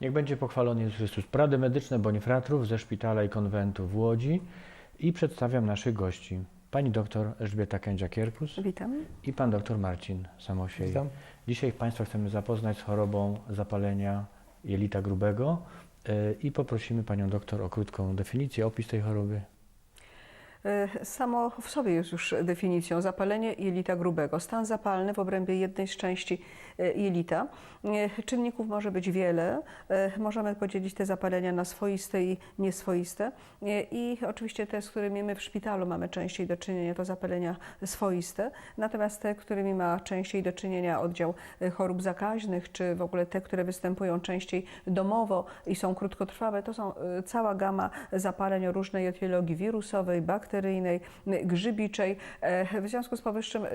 Niech będzie pochwalony Jezus Chrystus. Porady medyczne Bonifratrów ze szpitala i konwentu w Łodzi i przedstawiam naszych gości. Pani doktor Elżbieta Kędzia-Kierkus Witam. i pan doktor Marcin Samosiej. Witam. Dzisiaj Państwa chcemy zapoznać z chorobą zapalenia jelita grubego yy, i poprosimy Panią doktor o krótką definicję, opis tej choroby. E, Samo w sobie jest już definicją zapalenie jelita grubego. Stan zapalny w obrębie jednej z części e, jelita. E, Czynników może być wiele. Możemy podzielić te zapalenia na swoiste i nieswoiste. I oczywiście te, z którymi my w szpitalu mamy częściej do czynienia, to zapalenia swoiste. Natomiast te, którymi ma częściej do czynienia oddział chorób zakaźnych, czy w ogóle te, które występują częściej domowo i są krótkotrwałe, to są cała gama zapaleń o różnej etiologii wirusowej, bakteryjnej, m, grzybiczej. E, W związku z powyższym y,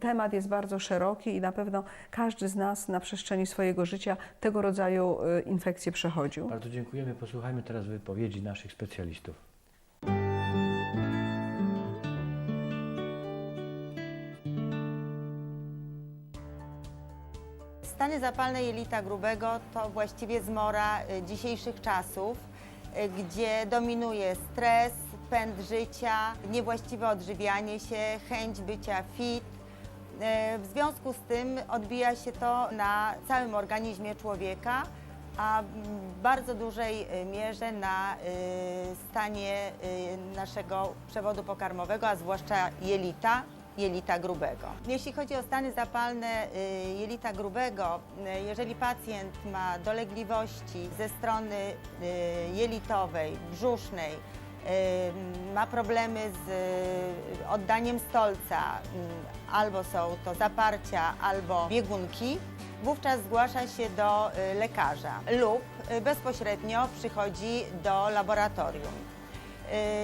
temat jest bardzo szeroki i na pewno każdy z nas na przestrzeni swojego życia tego rodzaju y, infekcje przechodził. Bardzo dziękujemy. Posłuchajmy teraz wypowiedzi naszych specjalistów. Stany zapalne jelita grubego to właściwie zmora y, dzisiejszych czasów, gdzie dominuje stres, pęd życia, niewłaściwe odżywianie się, chęć bycia fit. Y, W związku z tym odbija się to na całym organizmie człowieka, a w bardzo dużej y, mierze na y, stanie naszego przewodu pokarmowego, a zwłaszcza jelita, jelita grubego. Jeśli chodzi o stany zapalne jelita grubego, jeżeli pacjent ma dolegliwości ze strony jelitowej, brzusznej, ma problemy z y, oddaniem stolca, y, albo są to zaparcia, albo biegunki, wówczas zgłasza się do y, lekarza lub y, bezpośrednio przychodzi do laboratorium.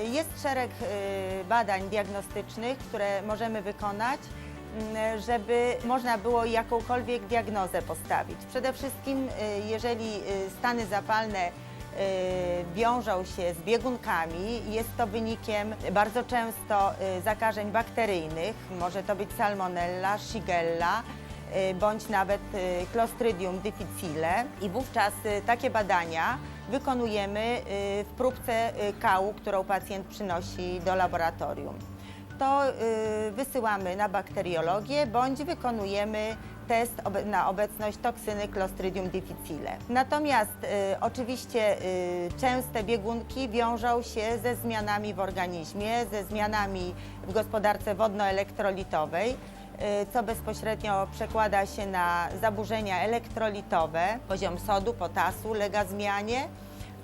Jest szereg badań diagnostycznych, które możemy wykonać, mm, żeby można było jakąkolwiek diagnozę postawić. Przede wszystkim, jeżeli stany zapalne wiążą się z biegunkami, jest to wynikiem bardzo często y, zakażeń bakteryjnych, może to być salmonella, shigella, y, bądź nawet y, Clostridium difficile. I wówczas y, takie badania wykonujemy y, w próbce y, kału, którą pacjent przynosi do laboratorium. To y, wysyłamy na bakteriologię bądź wykonujemy test na obecność toksyny Clostridium difficile. Natomiast y, oczywiście y, częste biegunki wiążą się ze zmianami w organizmie, ze zmianami w gospodarce wodnoelektrolitowej, y, co bezpośrednio przekłada się na zaburzenia elektrolitowe. Poziom sodu, potasu lega zmianie,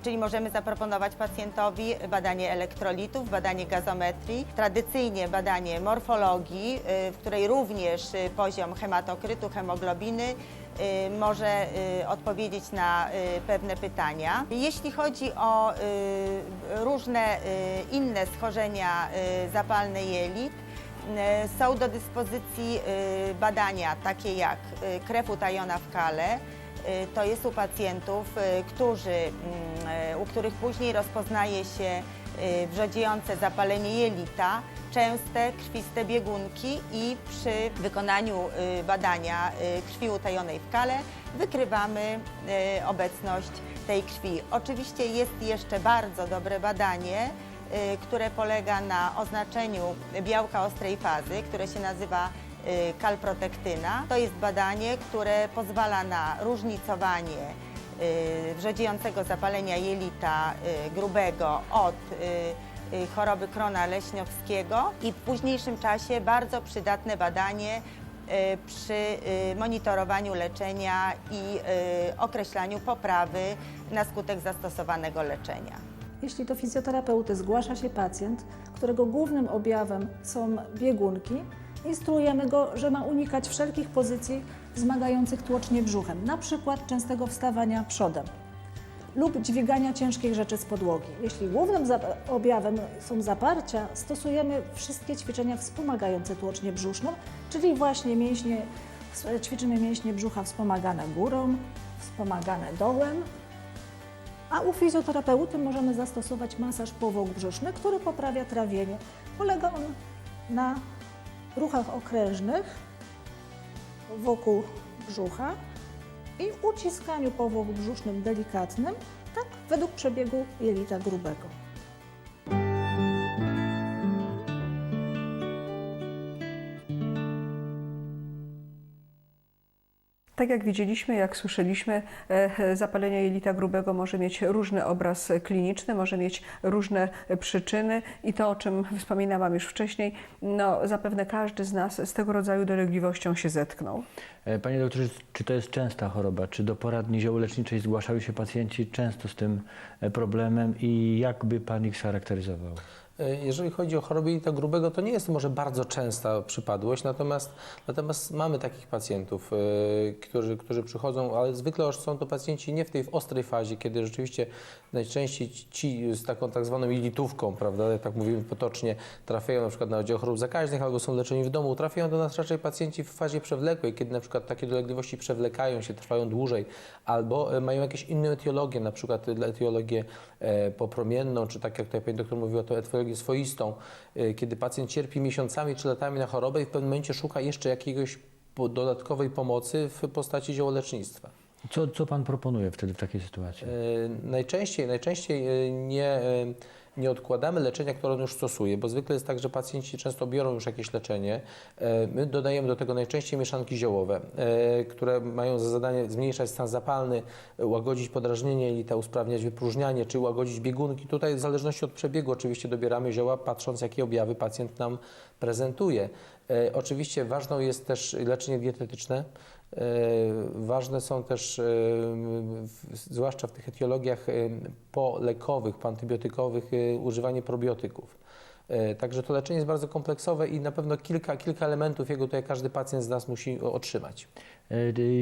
czyli możemy zaproponować pacjentowi badanie elektrolitów, badanie gazometrii, tradycyjnie badanie morfologii, y, w której również y, poziom hematokrytu, hemoglobiny y, może odpowiedzieć na pewne pytania. Jeśli chodzi o różne inne schorzenia zapalne jelit, Są do dyspozycji badania takie jak krew utajona w kale. E, To jest u pacjentów, e, którzy, mm, e, u których później rozpoznaje się wrzodziejące zapalenie jelita, częste krwiste biegunki i przy wykonaniu badania krwi utajonej w kale wykrywamy obecność tej krwi. Oczywiście jest jeszcze bardzo dobre badanie, y, które polega na oznaczeniu białka ostrej fazy, które się nazywa y, kalprotektyna. To jest badanie, które pozwala na różnicowanie y, wrzodziejącego zapalenia jelita y, grubego od y, y, choroby krona leśniowskiego i w późniejszym czasie bardzo przydatne badanie y, przy y, monitorowaniu leczenia i y, określaniu poprawy na skutek zastosowanego leczenia. Jeśli do fizjoterapeuty zgłasza się pacjent, którego głównym objawem są biegunki, instruujemy go, że ma unikać wszelkich pozycji wzmagających tłocznie brzuchem, na przykład częstego wstawania przodem lub dźwigania ciężkich rzeczy z podłogi. Jeśli głównym objawem są zaparcia, stosujemy wszystkie ćwiczenia wspomagające tłocznię brzuszną, czyli właśnie mięśnie, ćwiczymy mięśnie brzucha wspomagane górą, wspomagane dołem, a u fizjoterapeuty możemy zastosować masaż powłok brzuszny, który poprawia trawienie. Polega on na ruchach okrężnych wokół brzucha i uciskaniu powłoku brzusznym delikatnym, tak według przebiegu jelita grubego. Tak jak widzieliśmy, jak słyszeliśmy, e, zapalenie jelita grubego może mieć różny obraz kliniczny, może mieć różne przyczyny i to, o czym wspominałam już wcześniej, no zapewne każdy z nas z tego rodzaju dolegliwością się zetknął. E, Panie doktorze, czy to jest częsta choroba? Czy do poradni ziołoleczniczej zgłaszały się pacjenci często z tym e, problemem i jak by Pan ich charakteryzował? E, Jeżeli chodzi o chorobę jelita grubego, to nie jest to może bardzo częsta przypadłość, natomiast, natomiast mamy takich pacjentów, e, którzy, którzy przychodzą, ale zwykle są to pacjenci nie w tej ostrej fazie, kiedy rzeczywiście najczęściej ci z taką tak zwaną jelitówką, prawda, tak mówimy potocznie, trafiają na przykład na oddział chorób zakaźnych albo są leczeni w domu, trafiają do nas raczej pacjenci w fazie przewlekłej, kiedy na przykład takie dolegliwości przewlekają się, trwają dłużej, albo e, mają jakieś inne etiologie, na przykład etiologię popromienną, czy tak jak tutaj pani doktor mówiła, to etiologię swoistą, e, kiedy pacjent cierpi miesiącami czy latami na chorobę i w pewnym momencie szuka jeszcze jakiegoś dodatkowej pomocy w postaci ziołolecznictwa. Co, co Pan proponuje wtedy w takiej sytuacji? E, Najczęściej, najczęściej e, nie, nie odkładamy leczenia, które on już stosuje, bo zwykle jest tak, że pacjenci często biorą już jakieś leczenie. E, My dodajemy do tego najczęściej mieszanki ziołowe, e, które mają za zadanie zmniejszać stan zapalny, łagodzić podrażnienie jelita, usprawniać wypróżnianie czy łagodzić biegunki. Tutaj w zależności od przebiegu oczywiście dobieramy zioła, patrząc jakie objawy pacjent nam prezentuje. E, Oczywiście ważną jest też leczenie dietetyczne. E, Ważne są też, e, zwłaszcza w tych etiologiach polekowych, poantybiotykowych, e, używanie probiotyków. Także to leczenie jest bardzo kompleksowe i na pewno kilka, kilka elementów jego tutaj każdy pacjent z nas musi otrzymać.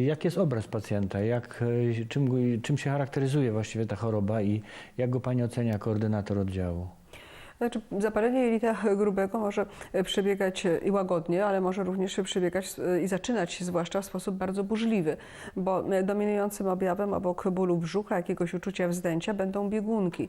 Jaki jest obraz pacjenta? Jak, czym, czym się charakteryzuje właściwie ta choroba i jak go Pani ocenia koordynator oddziału? Znaczy, zapalenie jelita grubego może e, przebiegać e, i łagodnie, ale może również przebiegać e, i zaczynać się zwłaszcza w sposób bardzo burzliwy, bo dominującym objawem obok bólu brzucha, jakiegoś uczucia wzdęcia będą biegunki.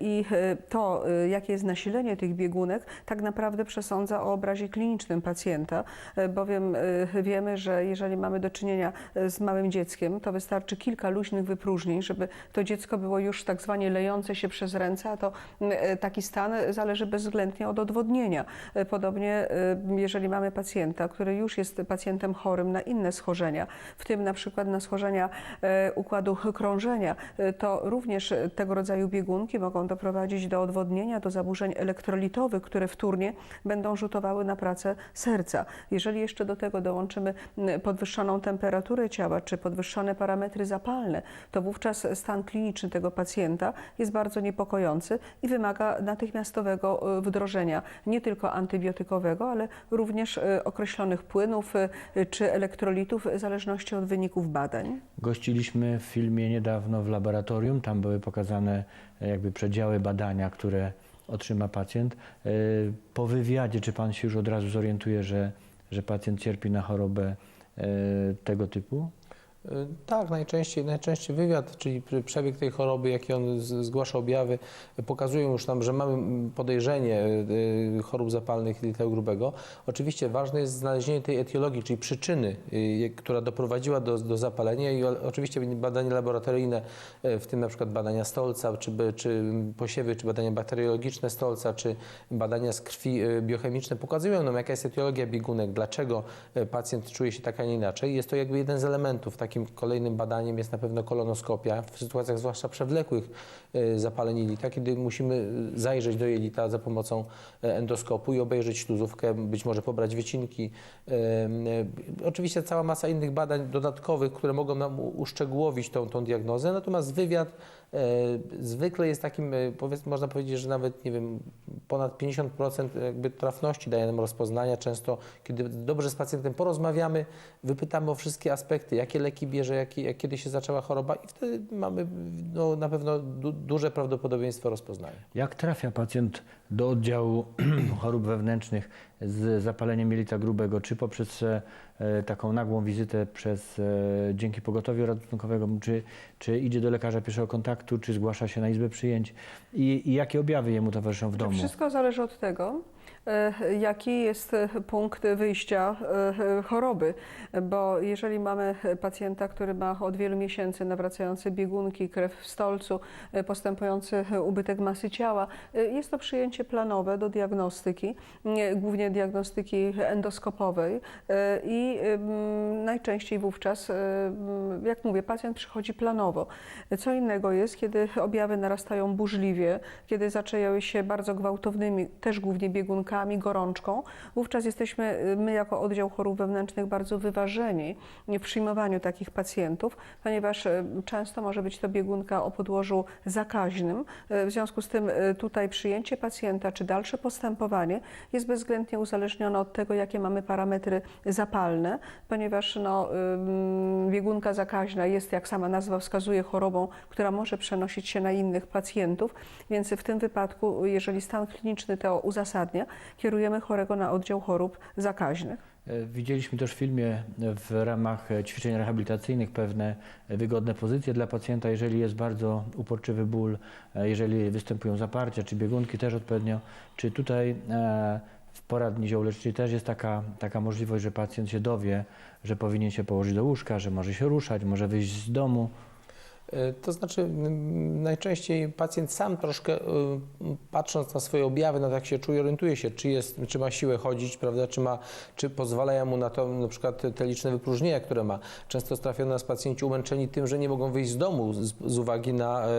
I to, jakie jest nasilenie tych biegunek, tak naprawdę przesądza o obrazie klinicznym pacjenta, bowiem wiemy, że jeżeli mamy do czynienia z małym dzieckiem, to wystarczy kilka luźnych wypróżnień, żeby to dziecko było już tak zwanie lejące się przez ręce, a to taki stan zależy bezwzględnie od odwodnienia. E, Podobnie, e, jeżeli mamy pacjenta, który już jest pacjentem chorym na inne schorzenia, w tym na przykład na schorzenia e, układu krążenia, to również tego rodzaju biegunki mogą doprowadzić do odwodnienia, do zaburzeń elektrolitowych, które wtórnie będą rzutowały na pracę serca. Jeżeli jeszcze do tego dołączymy podwyższoną temperaturę ciała czy podwyższone parametry zapalne, to wówczas stan kliniczny tego pacjenta jest bardzo niepokojący i wymaga natychmiastowego e, wdrożenia nie tylko antybiotykowego, ale również e, określonych płynów e, czy elektrolitów w zależności od wyników badań. Gościliśmy w filmie niedawno w laboratorium. Tam były pokazane jakby przedziały badania, które otrzyma pacjent. Po wywiadzie, czy Pan się już od razu zorientuje, że, że pacjent cierpi na chorobę tego typu? Y, Tak, najczęściej, najczęściej wywiad, czyli pr- przebieg tej choroby, jakie on zgłasza objawy, y, pokazują już nam, że mamy podejrzenie y, chorób zapalnych jelita grubego. Oczywiście ważne jest znalezienie tej etiologii, czyli przyczyny, y, która doprowadziła do, do zapalenia i oczywiście badania laboratoryjne, y, w tym na przykład badania stolca, czy, czy posiewy, czy badania bakteriologiczne stolca, czy badania z krwi y, biochemiczne pokazują nam, jaka jest etiologia biegunek, dlaczego y, pacjent czuje się tak, a nie inaczej. Jest to jakby jeden z elementów. Takim kolejnym badaniem jest na pewno kolonoskopia w sytuacjach zwłaszcza przewlekłych y, zapaleń jelita, kiedy musimy y, zajrzeć do jelita za pomocą e, endoskopu i obejrzeć śluzówkę, być może pobrać wycinki. Oczywiście cała masa innych badań dodatkowych, które mogą nam uszczegółowić tą, tą diagnozę, natomiast wywiad e, zwykle jest takim, e, powiedzmy, można powiedzieć, że nawet, nie wiem, ponad 50% jakby trafności daje nam rozpoznania. Często, kiedy dobrze z pacjentem porozmawiamy, wypytamy o wszystkie aspekty, jakie leki bierze, jakie, jak, kiedy się zaczęła choroba i wtedy mamy no, na pewno du, duże prawdopodobieństwo rozpoznania. Jak trafia pacjent do oddziału chorób wewnętrznych z zapaleniem jelita grubego, czy poprzez e, taką nagłą wizytę przez, e, dzięki pogotowiu ratunkowego, czy, czy idzie do lekarza pierwszego kontaktu, czy zgłasza się na izbę przyjęć i, i jakie objawy jemu towarzyszą w domu? wszystko zależy od tego, Jaki jest e, punkt wyjścia e, choroby? Bo jeżeli mamy pacjenta, który ma od wielu miesięcy nawracające biegunki, krew w stolcu, e, postępujący ubytek masy ciała, e, jest to przyjęcie planowe do diagnostyki, nie, głównie diagnostyki endoskopowej e, i najczęściej wówczas, e, jak mówię, pacjent przychodzi planowo. Co innego jest, kiedy objawy narastają burzliwie, kiedy zaczęły się bardzo gwałtownymi, też głównie biegunkami, gorączką. Wówczas jesteśmy y, my jako oddział chorób wewnętrznych bardzo wyważeni w przyjmowaniu takich pacjentów, ponieważ y, często może być to biegunka o podłożu zakaźnym. Y, W związku z tym tutaj przyjęcie pacjenta czy dalsze postępowanie jest bezwzględnie uzależnione od tego, jakie mamy parametry zapalne, ponieważ no, biegunka zakaźna jest, jak sama nazwa wskazuje, chorobą, która może przenosić się na innych pacjentów, więc w tym wypadku, jeżeli stan kliniczny to uzasadnia, kierujemy chorego na oddział chorób zakaźnych. E, Widzieliśmy też w filmie w ramach e, ćwiczeń rehabilitacyjnych pewne e, wygodne pozycje dla pacjenta, jeżeli jest bardzo uporczywy ból, e, jeżeli występują zaparcia czy biegunki też odpowiednio. Czy tutaj e, w poradni ziołoleczniczej też jest taka, taka możliwość, że pacjent się dowie, że powinien się położyć do łóżka, że może się ruszać, może wyjść z domu? E, To znaczy, najczęściej pacjent sam troszkę, y, patrząc na swoje objawy, na to jak się czuje, orientuje się, czy, jest, czy ma siłę chodzić, prawda, czy, ma, czy pozwalają mu na to na przykład te liczne wypróżnienia, które ma. Często trafiają nas pacjenci umęczeni tym, że nie mogą wyjść z domu z, z uwagi na e,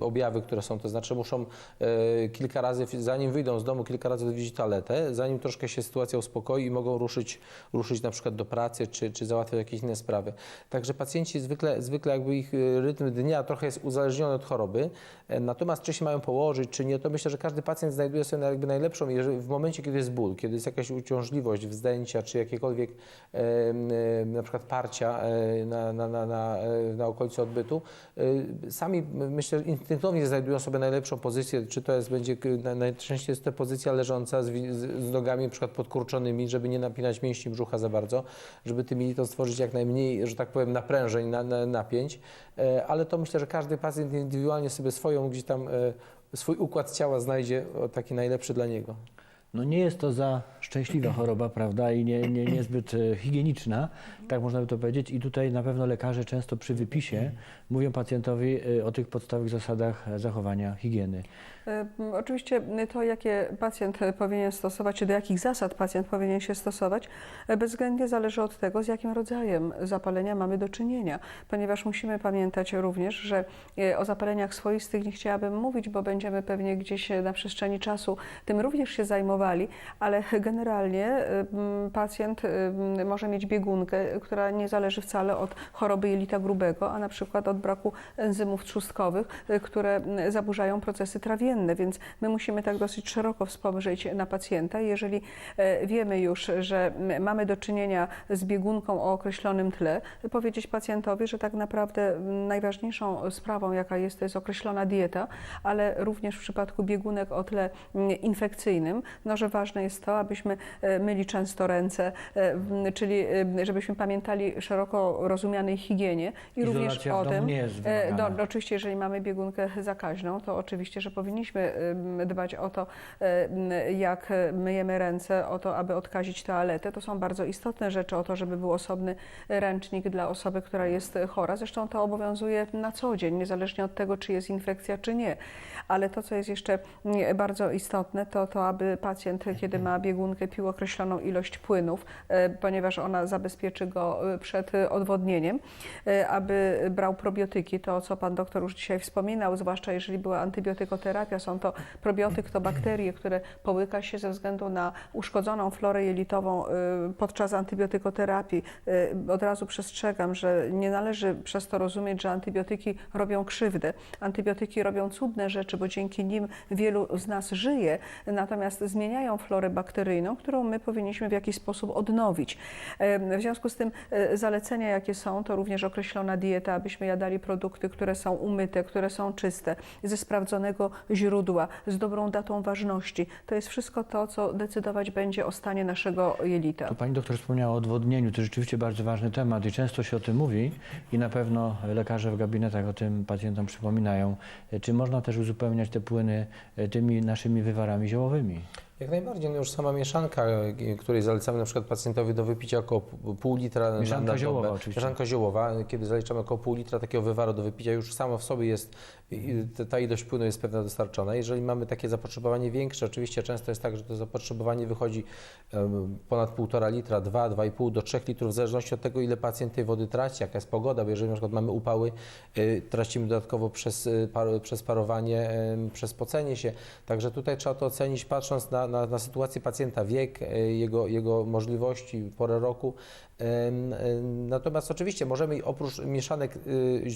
objawy, które są. To znaczy muszą e, kilka razy, zanim wyjdą z domu, kilka razy odwiedzić toaletę, zanim troszkę się sytuacja uspokoi i mogą ruszyć, ruszyć na przykład do pracy, czy, czy załatwiać jakieś inne sprawy. Także pacjenci zwykle, zwykle jakby ich e, rytm dnia trochę jest uzależniony od choroby, e, natomiast czy się mają położyć, czy nie, to myślę, że każdy pacjent znajduje sobie jakby najlepszą, jeżeli w momencie, kiedy jest ból, kiedy jest jakaś uciążliwość, wzdęcia, czy jakiekolwiek na przykład parcia e, na, na, na, na, e, na okolicy odbytu, sami myślę, instynktownie znajdują sobie najlepszą pozycję, czy to jest, będzie, najczęściej jest to pozycja leżąca z, z, nogami na przykład podkurczonymi, żeby nie napinać mięśni brzucha za bardzo, żeby tym militom stworzyć jak najmniej, że tak powiem, naprężeń, na, na, napięć, ale to myślę, że każdy pacjent indywidualnie sobie swoją gdzieś tam e, swój układ ciała znajdzie taki najlepszy dla niego. No nie jest to za szczęśliwa choroba, prawda, i nie, nie, niezbyt e, higieniczna, tak można by to powiedzieć. I tutaj na pewno lekarze często przy wypisie mówią pacjentowi e, o tych podstawowych zasadach zachowania higieny. E, Oczywiście to, jakie pacjent powinien stosować, czy do jakich zasad pacjent powinien się stosować, e, bezwzględnie zależy od tego, z jakim rodzajem zapalenia mamy do czynienia, ponieważ musimy pamiętać również, że e, o zapaleniach swoistych nie chciałabym mówić, bo będziemy pewnie gdzieś na przestrzeni czasu tym również się zajmowali, ale generalnie pacjent może mieć biegunkę, która nie zależy wcale od choroby jelita grubego, a na przykład od braku enzymów trzustkowych, które zaburzają procesy trawienne, więc my musimy tak dosyć szeroko spojrzeć na pacjenta. Jeżeli e, wiemy już, że mamy do czynienia z biegunką o określonym tle, powiedzieć pacjentowi, że tak naprawdę najważniejszą sprawą, jaka jest, to jest określona dieta, ale również w przypadku biegunek o tle infekcyjnym, no, że ważne jest to, abyśmy e, myli często ręce, e, czyli żebyśmy pamiętali szeroko rozumianej higienie i również Izolacja w o tym, nie jest wymagana. no, oczywiście, jeżeli mamy biegunkę zakaźną, to oczywiście, że powinniśmy em, dbać o to, jak myjemy ręce, o to, aby odkazić toaletę. To są bardzo istotne rzeczy, o to, żeby był osobny ręcznik dla osoby, która jest chora. Zresztą to obowiązuje na co dzień, niezależnie od tego, czy jest infekcja, czy nie. Ale to, co jest jeszcze mm, bardzo istotne, to to, aby pacjent, kiedy ma biegunkę, pił określoną ilość płynów, e, ponieważ ona zabezpieczy go e, przed odwodnieniem, e, aby brał probiotyki, to co pan doktor już dzisiaj wspominał, zwłaszcza jeżeli była antybiotykoterapia, są to probiotyk, to bakterie, które połyka się ze względu na uszkodzoną florę jelitową e, podczas antybiotykoterapii. E, Od razu przestrzegam, że nie należy przez to rozumieć, że antybiotyki robią krzywdę. Antybiotyki robią cudne rzeczy, bo dzięki nim wielu z nas żyje, natomiast zmieniają florę bakteryjną, którą my powinniśmy w jakiś sposób odnowić. E, W związku z tym zalecenia, jakie są, to również określona dieta, abyśmy jadali produkty, które są umyte, które są czyste, ze sprawdzonego źródła, z dobrą datą ważności. To jest wszystko to, co decydować będzie o stanie naszego jelita. Tu pani doktor wspomniała o odwodnieniu, to rzeczywiście bardzo ważny temat i często się o tym mówi i na pewno lekarze w gabinetach o tym pacjentom przypominają. E, Czy można też uzupełniać te płyny e, tymi naszymi wywarami ziołowymi? Jak najbardziej, no już sama mieszanka, y, której zalecamy na przykład pacjentowi do wypicia około pół litra Mieszanka na, na ziołowa oczywiście. Mieszanka ziołowa, kiedy zaliczamy około pół litra takiego wywaru do wypicia, już sama w sobie jest, ta ilość płynu jest pewna dostarczona. Jeżeli mamy takie zapotrzebowanie większe, oczywiście często jest tak, że to zapotrzebowanie wychodzi ponad półtora litra, 2, 2,5 do 3 litrów, w zależności od tego, ile pacjent tej wody traci, jaka jest pogoda, bo jeżeli na przykład mamy upały, y, tracimy dodatkowo przez, y, przez parowanie, przez pocenie się. Także tutaj trzeba to ocenić patrząc na, na, na sytuację pacjenta, wiek, y, jego, jego możliwości, porę roku. Natomiast oczywiście możemy oprócz mieszanek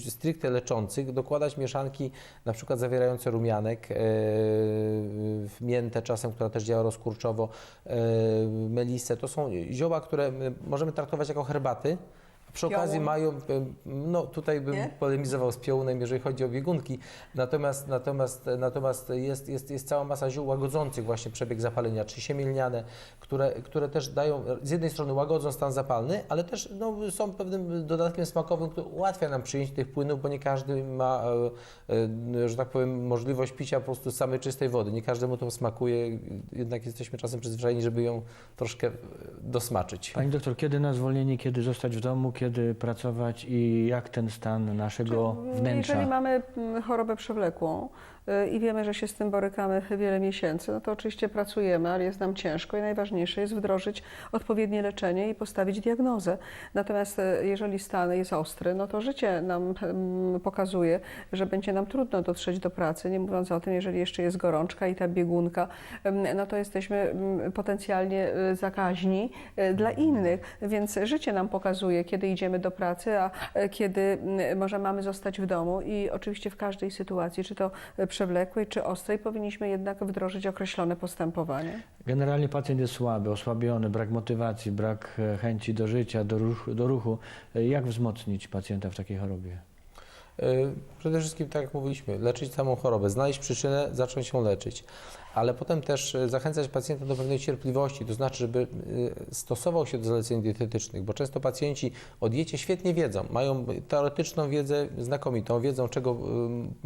stricte leczących dokładać mieszanki na przykład zawierające rumianek, y, miętę czasem, która też działa rozkurczowo, y, melisę. To są zioła, które y, możemy traktować jako herbaty. A Przy okazji Piołun. mają, y, no tutaj bym Nie? polemizował z piołunem, jeżeli chodzi o biegunki, natomiast, natomiast, natomiast jest, jest, jest cała masa ziół łagodzących właśnie przebieg zapalenia, czy siemielniane, które, które też dają, z jednej strony łagodzą stan zapalny, ale też no, są pewnym dodatkiem smakowym, który ułatwia nam przyjęcie tych płynów, bo nie każdy ma, e, e, że tak powiem, możliwość picia po prostu samej czystej wody. Nie każdemu to smakuje, jednak jesteśmy czasem przyzwyczajeni, żeby ją troszkę e, dosmaczyć. Pani doktor, kiedy na zwolnienie, kiedy zostać w domu, kiedy pracować i jak ten stan naszego wnętrza? Jeżeli mamy mm, chorobę przewlekłą i wiemy, że się z tym borykamy wiele miesięcy, no to oczywiście pracujemy, ale jest nam ciężko i najważniejsze jest wdrożyć odpowiednie leczenie i postawić diagnozę. Natomiast y, jeżeli stan jest ostry, no to życie nam mm, pokazuje, że będzie nam trudno dotrzeć do pracy, nie mówiąc o tym, jeżeli jeszcze jest gorączka i ta biegunka, no to jesteśmy mm, potencjalnie y, zakaźni y, dla innych, więc życie nam pokazuje, kiedy idziemy do pracy, a kiedy mm, może mamy zostać w domu. I oczywiście w każdej sytuacji, czy to e, przewlekłej, czy ostrej, powinniśmy jednak wdrożyć określone postępowanie. Generalnie pacjent jest słaby, osłabiony, brak motywacji, brak e, chęci do życia, do ruchu. Do ruchu. E, Jak wzmocnić pacjenta w takiej chorobie? Y, Przede wszystkim, tak jak mówiliśmy, leczyć samą chorobę, znaleźć przyczynę, zacząć ją leczyć, ale potem też y, zachęcać pacjenta do pewnej cierpliwości, to znaczy, żeby y, stosował się do zaleceń dietetycznych, bo często pacjenci o diecie świetnie wiedzą, mają teoretyczną wiedzę znakomitą, wiedzą czego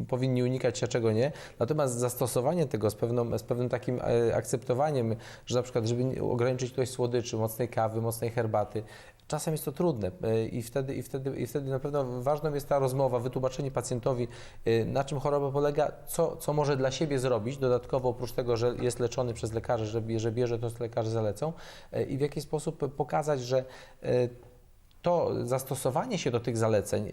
powinni unikać, a czego nie, natomiast zastosowanie tego z, pewną, z pewnym takim e, akceptowaniem, że na przykład, żeby ograniczyć ilość słodyczy, mocnej kawy, mocnej herbaty, Czasem jest to trudne y, i wtedy, i, wtedy, i wtedy na pewno ważną jest ta rozmowa, wytłumaczenie pacjentowi, y, na czym choroba polega, co, co może dla siebie zrobić, dodatkowo oprócz tego, że jest leczony przez lekarzy, że, że bierze to, co lekarze zalecą y, i w jaki sposób pokazać, że to zastosowanie się do tych zaleceń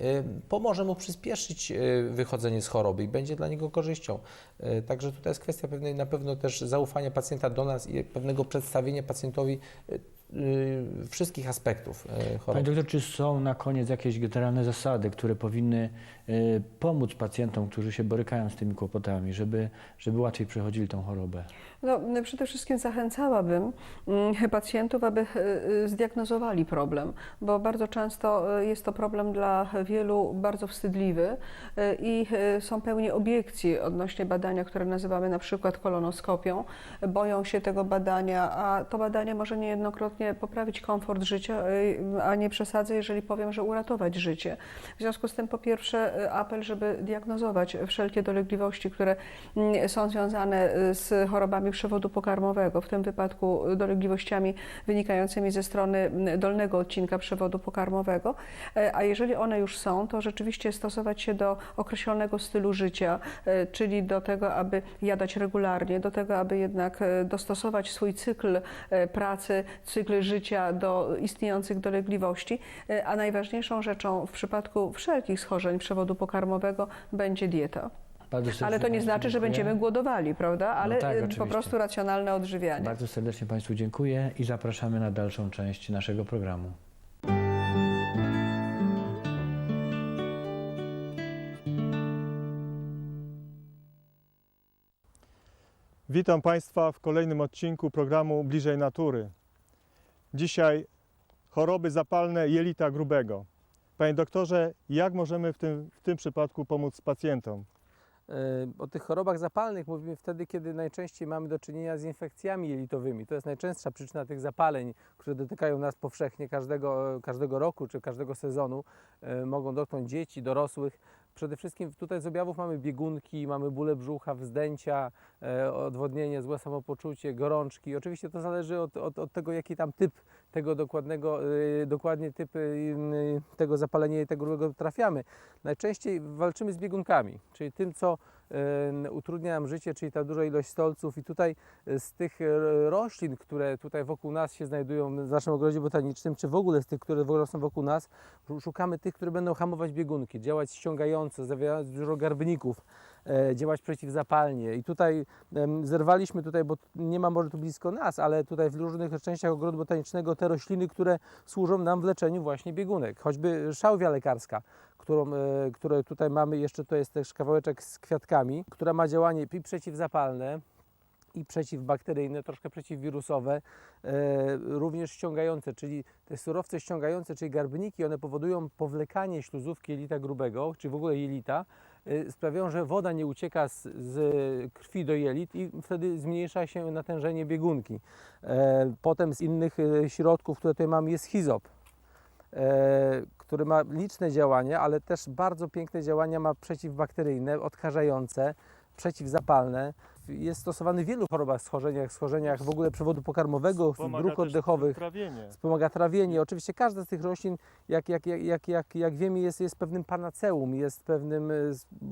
pomoże mu przyspieszyć wychodzenie z choroby i będzie dla niego korzyścią. Także tutaj jest kwestia pewnej na pewno też zaufania pacjenta do nas i pewnego przedstawienia pacjentowi wszystkich aspektów y, Panie choroby. doktor, czy są na koniec jakieś generalne zasady, które powinny pomóc pacjentom, którzy się borykają z tymi kłopotami, żeby, żeby łatwiej przechodzili tą chorobę? No, przede wszystkim zachęcałabym mm, pacjentów, aby e, zdiagnozowali problem, bo bardzo często jest to problem dla wielu bardzo wstydliwy i są pełni obiekcji odnośnie badania, które nazywamy na przykład kolonoskopią. Boją się tego badania, a to badanie może niejednokrotnie poprawić komfort życia, a nie przesadzę, jeżeli powiem, że uratować życie. W związku z tym po pierwsze apel, żeby diagnozować wszelkie dolegliwości, które mm, są związane e, z chorobami przewodu pokarmowego, w tym wypadku dolegliwościami wynikającymi ze strony mm, dolnego odcinka przewodu pokarmowego, E, a jeżeli one już są, to rzeczywiście stosować się do określonego stylu życia, e, czyli do tego, aby jadać regularnie, do tego, aby jednak e, dostosować swój cykl pracy, cykl życia do istniejących dolegliwości, a najważniejszą rzeczą w przypadku wszelkich schorzeń przewodu pokarmowego będzie dieta. Ale to nie znaczy, że będziemy głodowali, prawda? Ale tak, e, po prostu racjonalne odżywianie. Bardzo serdecznie Państwu dziękuję i zapraszamy na dalszą część naszego programu. Witam Państwa w kolejnym odcinku programu Bliżej Natury. Dzisiaj choroby zapalne jelita grubego. Panie doktorze, jak możemy w tym, w tym przypadku pomóc pacjentom? E, O tych chorobach zapalnych mówimy wtedy, kiedy najczęściej mamy do czynienia z infekcjami jelitowymi. To jest najczęstsza przyczyna tych zapaleń, które dotykają nas powszechnie każdego, każdego roku czy każdego sezonu. E, Mogą dotknąć dzieci, dorosłych. Przede wszystkim tutaj z objawów mamy biegunki, mamy bóle brzucha, wzdęcia, e, odwodnienie, złe samopoczucie, gorączki. Oczywiście to zależy od, od, od tego, jaki tam typ tego dokładnego, y, dokładnie typ y, tego zapalenia i tego grubego trafiamy. Najczęściej walczymy z biegunkami, czyli tym, co utrudnia nam życie, czyli ta duża ilość stolców i tutaj y, z tych y, roślin, które tutaj wokół nas się znajdują w naszym ogrodzie botanicznym, czy w ogóle z tych, które są wokół nas, szukamy tych, które będą hamować biegunki, działać ściągająco, zawierać dużo garbników, e, działać przeciwzapalnie. I tutaj zerwaliśmy tutaj, bo nie ma może tu blisko nas, ale tutaj w różnych częściach ogrodu botanicznego te rośliny, które służą nam w leczeniu właśnie biegunek. Choćby szałwia lekarska, którą, e, które tutaj mamy, jeszcze to jest też kawałeczek z kwiatkami, która ma działanie i przeciwzapalne, i przeciwbakteryjne, troszkę przeciwwirusowe, e, również ściągające, czyli te surowce ściągające, czyli garbniki, one powodują powlekanie śluzówki jelita grubego, czy w ogóle jelita, e, sprawiają, że woda nie ucieka z, z krwi do jelit i wtedy zmniejsza się natężenie biegunki. Potem z innych środków, które tutaj mam, jest hizop, który ma liczne działania, ale też bardzo piękne działania ma przeciwbakteryjne, odkażające, przeciwzapalne. Jest stosowany w wielu chorobach, schorzeniach, schorzeniach w ogóle przewodu pokarmowego, dróg oddechowych. trawienie. Wspomaga trawienie. Oczywiście każda z tych roślin, jak, jak, jak, jak, jak, jak wiemy, jest, jest pewnym panaceum, jest pewnym e,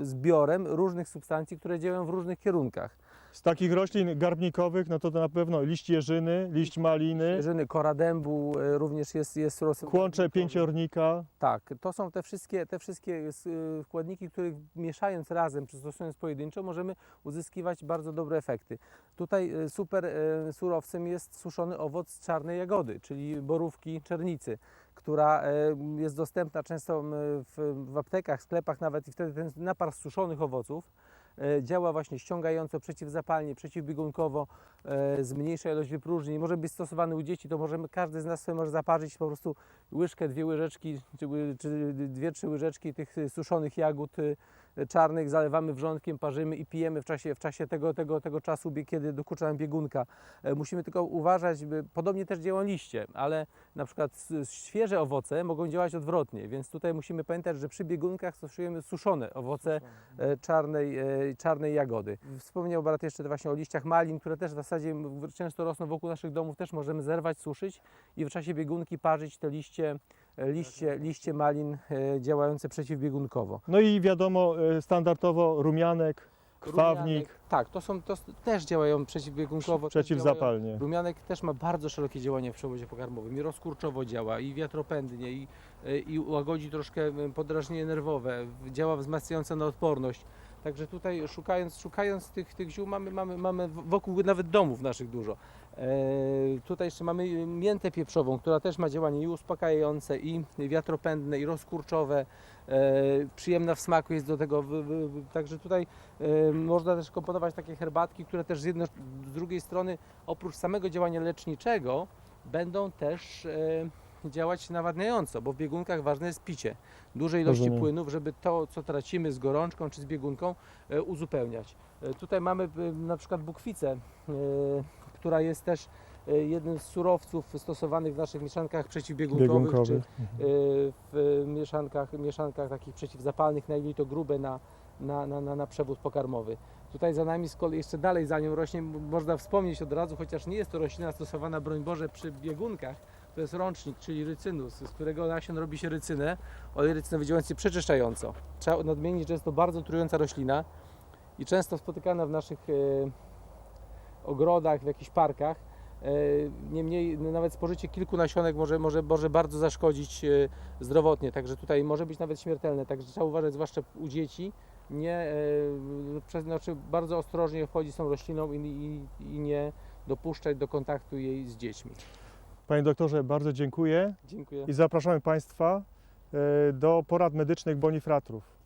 zbiorem różnych substancji, które działają w różnych kierunkach. Z takich roślin garbnikowych, no to, to na pewno liść jeżyny, liść maliny, Jeżyny, kora dębu e, również jest, jest surowcem kłącze pięciornika. Tak, to są te wszystkie, te wszystkie y, składniki, których mieszając razem, czy stosując pojedynczo, możemy uzyskiwać bardzo dobre efekty. Tutaj y, super y, surowcem jest suszony owoc czarnej jagody, czyli borówki czernicy, która y, jest dostępna często y, w, w aptekach, sklepach nawet i wtedy ten napar suszonych owoców działa właśnie ściągająco, przeciwzapalnie, przeciwbiegunkowo, y, zmniejsza ilość wypróżnień. Może być stosowany u dzieci, to możemy, każdy z nas sobie może zaparzyć po prostu łyżkę, dwie łyżeczki, czy, czy dwie, trzy łyżeczki tych y, suszonych jagód czarnych, zalewamy wrzątkiem, parzymy i pijemy w czasie, w czasie tego, tego, tego czasu, kiedy dokucza nam biegunka. E, Musimy tylko uważać, by, podobnie też działają liście, ale na przykład świeże owoce mogą działać odwrotnie, więc tutaj musimy pamiętać, że przy biegunkach stosujemy suszone owoce e, czarnej, e, czarnej jagody. Wspomniał Barat jeszcze właśnie o liściach malin, które też w zasadzie często rosną wokół naszych domów, też możemy zerwać, suszyć i w czasie biegunki parzyć te liście, liście, liście malin e, działające przeciwbiegunkowo. No i wiadomo, e, standardowo rumianek, krwawnik, Rumianek, tak, to są to też działają przeciwbiegunkowo. też działają- przeciwzapalnie. Rumianek też ma bardzo szerokie działanie w przewodzie pokarmowym i rozkurczowo działa, i wiatropędnie, i, e, i łagodzi troszkę podrażnienie nerwowe, działa wzmacniająco na odporność. Także tutaj szukając, szukając tych, tych ziół mamy, mamy, mamy wokół nawet domów naszych dużo. E, tutaj jeszcze mamy miętę pieprzową, która też ma działanie i uspokajające, i wiatropędne, i rozkurczowe. E, przyjemna w smaku jest do tego. Także tutaj e, można też komponować takie herbatki, które też z, jedno, z drugiej strony oprócz samego działania leczniczego będą też działać nawadniająco, bo w biegunkach ważne jest picie dużej ilości Rozumiem. płynów, żeby to, co tracimy z gorączką czy z biegunką, uzupełniać. Tutaj mamy na przykład bukwicę, która jest też e, jednym z surowców stosowanych w naszych mieszankach przeciwbiegunkowych, biegunkowy. czy y, w mieszankach, mieszankach takich przeciwzapalnych, na ile to grube na, na, na, na, przewód pokarmowy. Tutaj za nami z kolei jeszcze dalej za nią rośnie, można wspomnieć od razu, chociaż nie jest to roślina stosowana, broń Boże, przy biegunkach, to jest rącznik, czyli rycynus, z którego nasion robi się rycynę, olej rycynowy działający przeczyszczająco. Trzeba nadmienić, że jest to bardzo trująca roślina i często spotykana w naszych e, ogrodach, w jakichś parkach. E, Niemniej no, nawet spożycie kilku nasionek może, może, może bardzo zaszkodzić e, zdrowotnie, także tutaj może być nawet śmiertelne, także trzeba uważać zwłaszcza u dzieci, nie, e, przez, znaczy bardzo ostrożnie wchodzić z tą rośliną i, i, i nie dopuszczać do kontaktu jej z dziećmi. Panie doktorze, bardzo dziękuję Dziękuję. i zapraszamy Państwa do porad medycznych Bonifratrów.